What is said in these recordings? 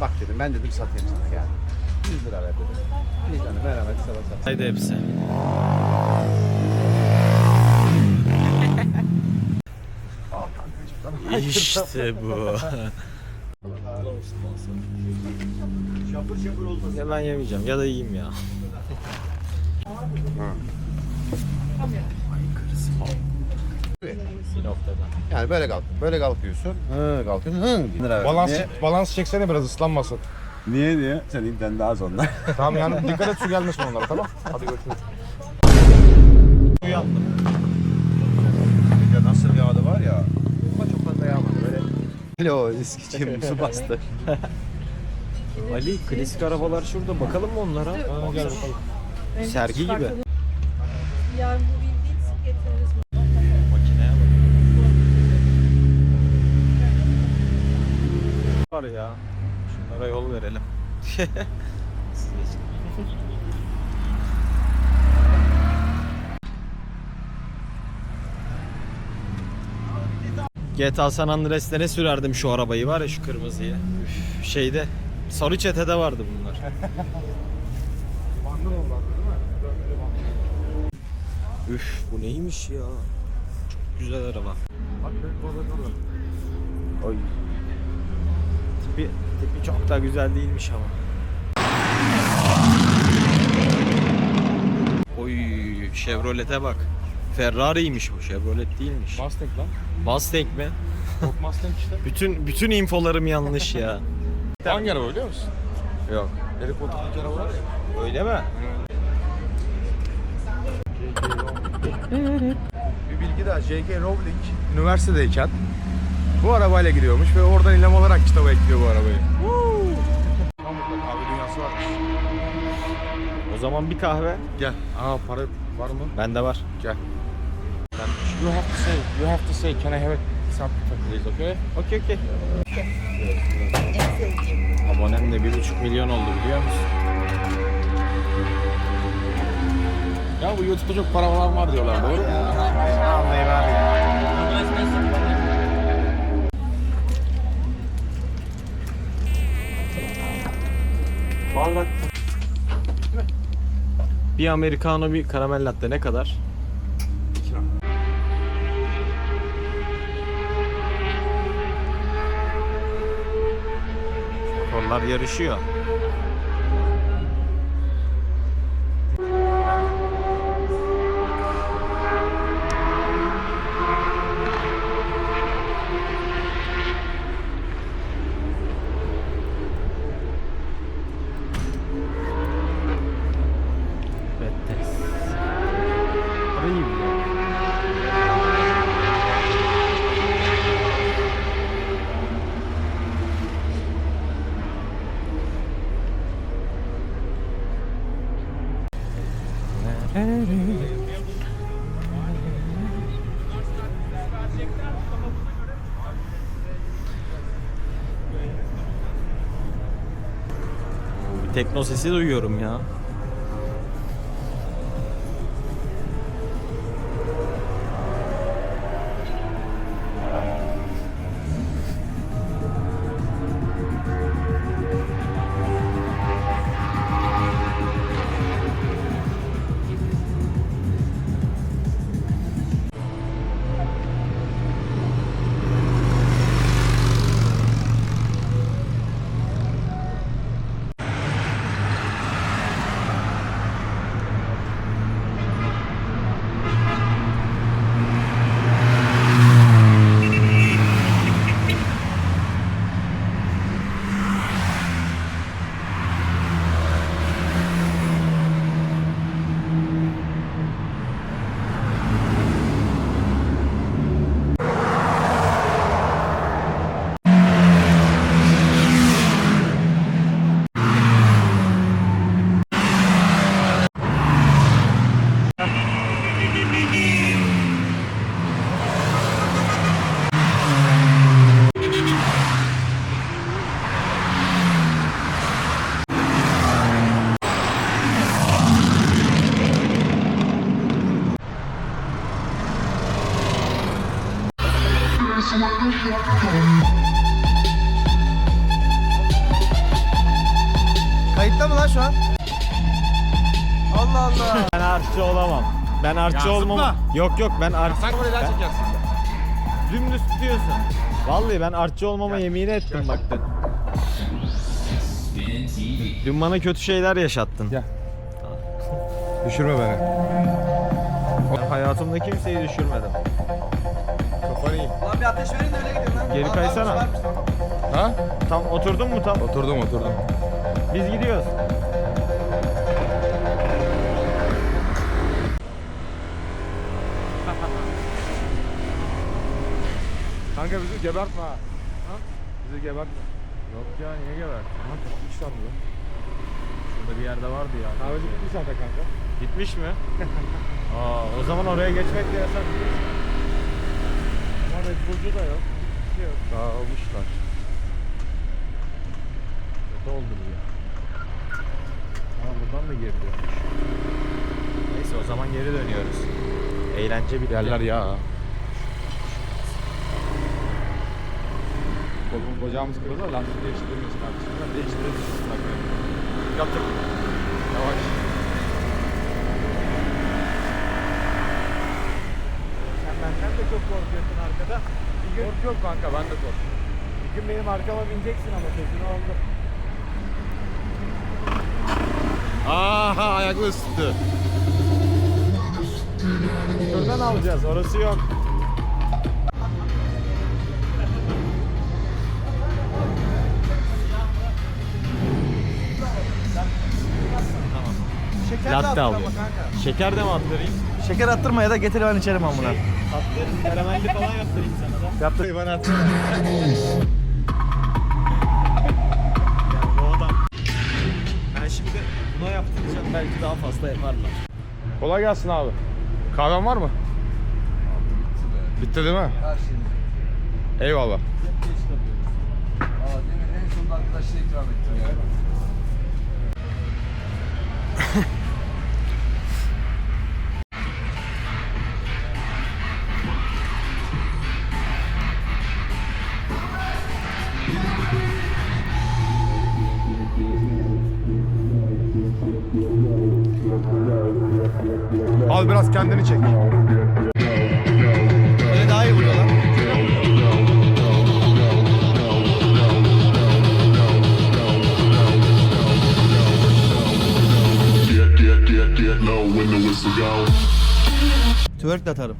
Bak dedim ben dedim satayım sana gel. 100 lira ver dedim. Bir tane merhamet sana sat. Haydi hepsi. İşte bu. ya ben yemeyeceğim ya da yiyeyim ya. Bir noktada. Yani böyle kalk. Böyle kalkıyorsun. Hı kalkıyorsun. Hı. 1 lira ver. Balans, Niye? balans çeksene biraz ıslanmasın. Niye diye? Seninkinden daha az onlar. tamam yani dikkat et su gelmesin onlara tamam. Hadi görüşürüz. Uyandım. ya nasıl bir yağdı var ya. Ama çok fazla yağmadı böyle. Hele o eski su bastı. Ali klasik arabalar şurada bakalım mı onlara? Aa, gel bakalım. Sergi gibi. Var ya. Şunlara yol verelim. GTA San Andreas'te ne sürerdim şu arabayı var ya şu kırmızıyı. Üf, şeyde Sarı Çete'de vardı bunlar. Bandır onlar değil mi? Üf bu neymiş ya? Çok güzel araba. Bak burada. Oy. Tipi, tipi çok da güzel değilmiş ama. Oy Chevrolet'e bak. Ferrari'ymiş bu. Chevrolet değilmiş. Mustang lan. Mustang mi? Ford Mustang işte. Bütün bütün infolarım yanlış ya. Hangi araba biliyor musun? Yok. Potter'daki araba var ya. Öyle mi? Bir bilgi daha. J.K. Rowling üniversitedeyken bu arabayla gidiyormuş ve oradan ilham olarak kitaba ekliyor bu arabayı. Kahve dünyası. O zaman bir kahve. Gel. Aa para var mı? Bende var. Gel. You have to say, you have to say, can I have it? Something please, okay? Okey okey. Abonem de 1,5 milyon oldu biliyor musun? Ya bu YouTube'da çok para falan var diyorlar, doğru mu? Vallahi var ya. Bir americano bir karamel latte ne kadar? Motorlar yarışıyor. Bettes. Parayı biliyor. Bir tekno sesi duyuyorum ya. Ben artçı Ya olmam. zıpla. Yok yok ben artçı. Sen neden Ben- çekersin? Dümdüz tutuyorsun. Vallahi ben artçı olmama yemin ettim bak dün. Dün bana kötü şeyler yaşattın. Gel. Düşürme beni. Ben hayatımda kimseyi düşürmedim. Kafanı yiyeyim. Lan bir ateş verin de öyle gidelim lan. Geri Abi, kaysana. Ha? Tam oturdun mu tam? Oturdum oturdum. Biz gidiyoruz. Kanka bizi gebertme ha. Ha? Bizi gebertme. Yok ya niye gebert? Aha tutmuş lan bu. Şurada bir yerde vardı ya. Kahveci gitmiş zaten kanka. Gitmiş mi? Aa, o zaman oraya geçmek de yasak. Ama Red Bull'cu da yok. Hiçbir şey yok. Dağılmışlar. Kötü oldu bu ya. Aa, buradan da geri dönmüş. Neyse o zaman geri dönüyoruz. Eğlence bitti. Yerler ya. Kolum bacağımız kırıldı da lastik değiştiririz. Bak böyle. Yaptık. Yavaş. Sen benden de çok korkuyorsun arkada. Bir gün, Kork yok kanka ben de kork. bir gün benim arkama bineceksin ama sözünü oldu. Aha ayaklı ısıttı. Şuradan alacağız orası yok. Şeker de Latte attır ama alıyor. kanka. Şeker de mi attırayım? Şeker attırma ya da getir ben içerim amına. Attır, karamelli falan yaptırayım sana da. Yaptır. Bana attır. Yani bu adam. Ben şimdi buna yaptıracağım belki daha fazla yaparlar. Kolay gelsin abi. Kahven var mı? Bitti değil mi? Her şeyini. Eyvallah. Aa demin en sonunda arkadaşına ikram ettim ya. biraz kendini çek. Öyle daha iyi vuruyor lan. Twerk de atarım.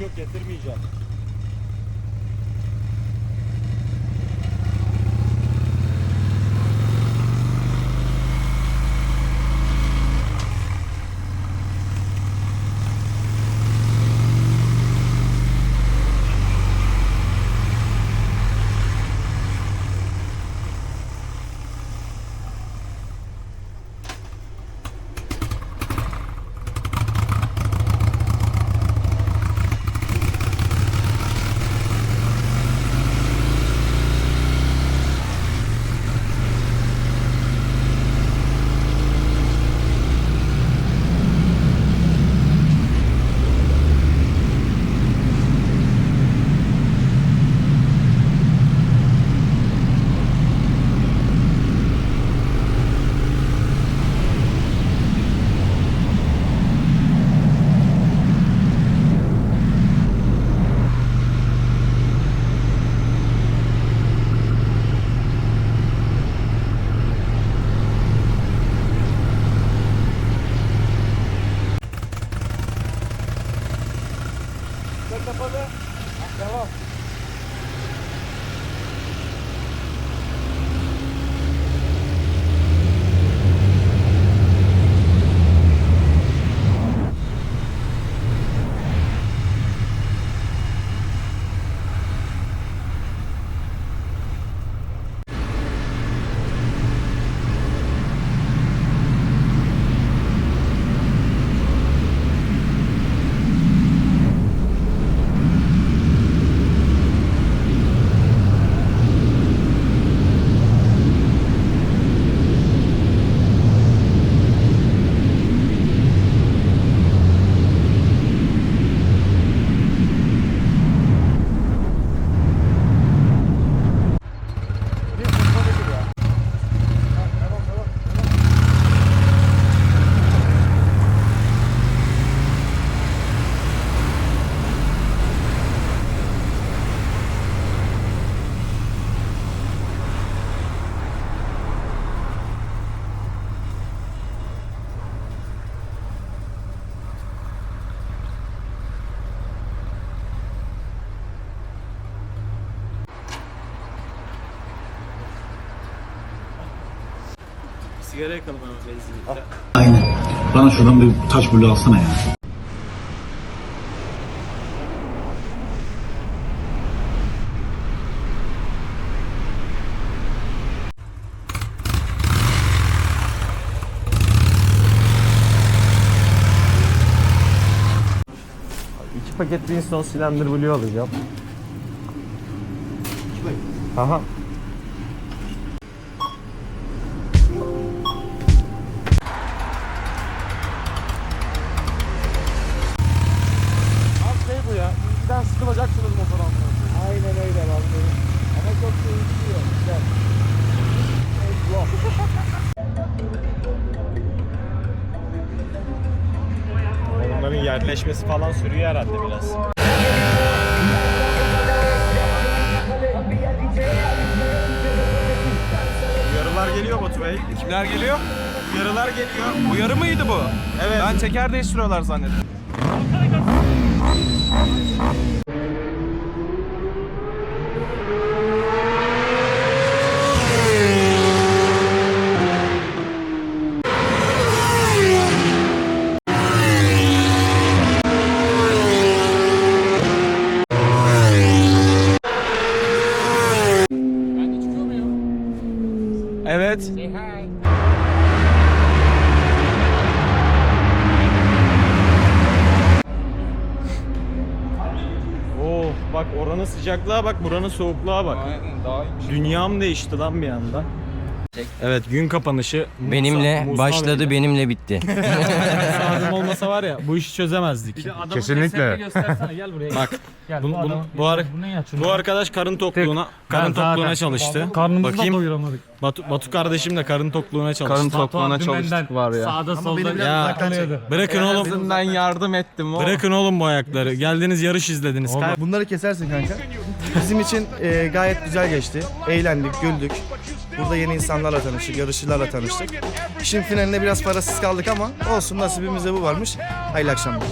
Yok getirmeyeceğim. Sigara yakalım hemen benzinlikte. Aynen. Bana şuradan bir taş bulu alsana ya. İki paket Winston Cylinder Blue alacağım. Aha. Yerleşmesi falan sürüyor herhalde biraz. Uyarılar geliyor Batu Bey. Kimler geliyor? Uyarılar geliyor. Uyarı mıydı bu? Evet. Ben teker değiştiriyorlar zannettim. Oranın sıcaklığa bak buranın soğukluğa bak. Aynen daha iyiymiş. Dünyam değişti lan bir anda. Evet gün kapanışı. Musa- Benimle Musa başladı, Bey'le. benimle bitti. Abim olmasa var ya bu işi çözemezdik. Kesinlikle. göstersene gel buraya. Bak Gel, bu, bu, bu, ar- bu ne ya? bu arkadaş karın tokluğuna karın Ben zaten- tokluğuna çalıştı. Karnımızı Bakayım. da doyuramadık. Batu, Batu kardeşim de karın tokluğuna çalıştı. Tokluğuna çalıştık var ya. Sağda solda Ya bırakın oğlum. Ben yardım ettim o. Bırakın oğlum bu ayakları. Geldiniz yarış izlediniz. Kay- Bunları kesersin kanka. Bizim için e, gayet güzel geçti. Eğlendik, güldük. Burada yeni insanlarla tanıştık, yarışçılarla tanıştık. İşin finalinde biraz parasız kaldık ama olsun nasibimize bu varmış. Hayırlı akşamlar.